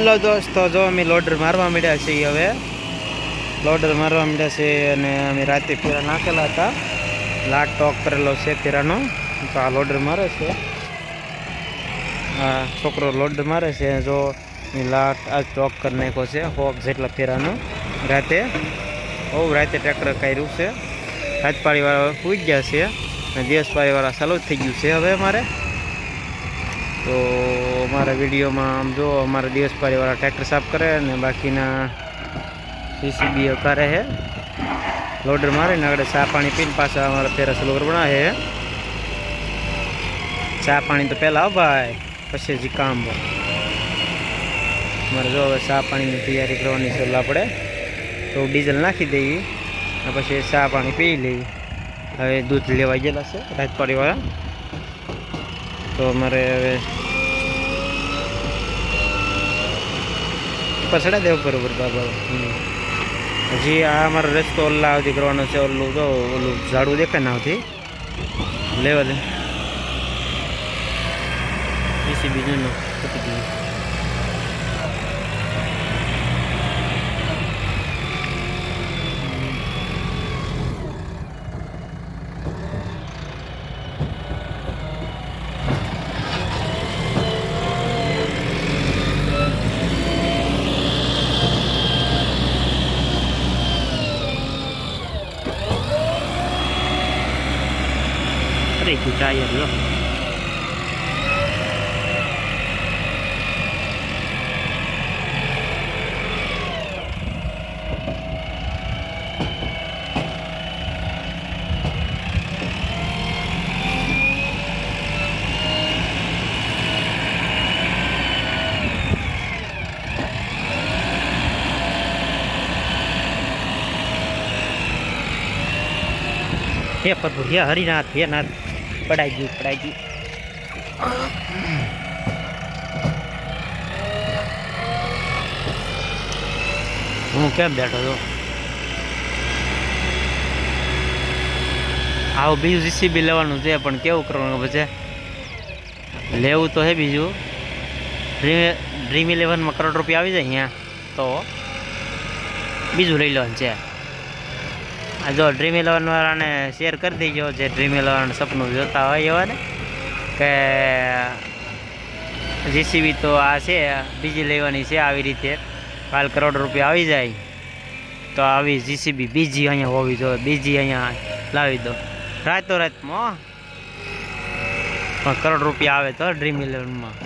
Hello દોસ્તો જો અમે લોડર મારવા મળ્યા છીએ હવે. લોડર મારવા મળ્યા છે અને અમે રાતે ફેરા નાખેલા હતા. લાટ ટોક કરેલો છે ફેરાનો. તો આ લોડર મારે છે. આ છોકરો લોડર મારે છે. જો લાટ આ ટોક કરી નાખ્યો છે, હોક જેટલા ફેરાનો. રાતે. બહુ રાતે ટ્રેક્ટર કર્યું છે. રાજપાળીવાળા પૂજ ગયા છે. અને દેશપાળીવાળા ચાલુ થઈ ગયું છે હવે અમારે. તો અમારા વિડીયોમાં આમ જો અમારા દિવસ પરિવાળા ટ્રેક્ટર સાફ કરે અને બાકીના સીસીબી કરે છે. લોડર મારીને આગળ ચા પાણી પીને પાછા અમારા પેરા સલોગર બનાવે છે. ચા પાણી તો પહેલાં ભાઈ, પછી હજી કામ હોય. અમારે જો હવે ચા પાણીની તૈયારી કરવાની એટલે આપણે, તો ડીઝલ નાખી દઈએ અને પછી ચા પાણી પી લઈએ હવે દૂધ લેવા ગયેલા છે રાજપાડીવાળા તો અમારે હવે પછડા દેવું બરોબર બાબા. હજી આ અમારો રસ્તો ઓલ્લા આવતી કરવાનો છે, ઓલું તો, ઓલું ઝાડું દેખાય ના આવતી. લેવા દે. એસી બીજું પતી અરે તું ટાયર લો હે પ્રભુ હે હરિનાથ હે નાથ પડાઈ ગયું પડાઈ ગયું. હું કેમ બેઠો છું? આવું બીજું જીસીબી લેવાનું છે, પણ કેવું કરવાનું પછી? લેવું તો હે બીજું. ડ્રીમ ડ્રીમ ઇલેવનમાં કરોડ રૂપિયા આવી જાય અહીંયા, તો બીજું લઈ લેવાનું છે. જો ડ્રીમ ઇલેવન વાળાને શેર કરી દેજો, જે ડ્રીમ ઇલેવન સપનું જોતા હોય એવાને, કે જીસીબી તો આ છે, બીજી લેવાની છે આવી રીતે. કાલ કરોડ રૂપિયા આવી જાય. તો આવી જીસીબી બીજી અહીંયા હોવી જોઈએ, બીજી અહીંયા લાવી દો. રાતો રાતમાં કરોડ રૂપિયા આવે તો ડ્રીમ ઇલેવનમાં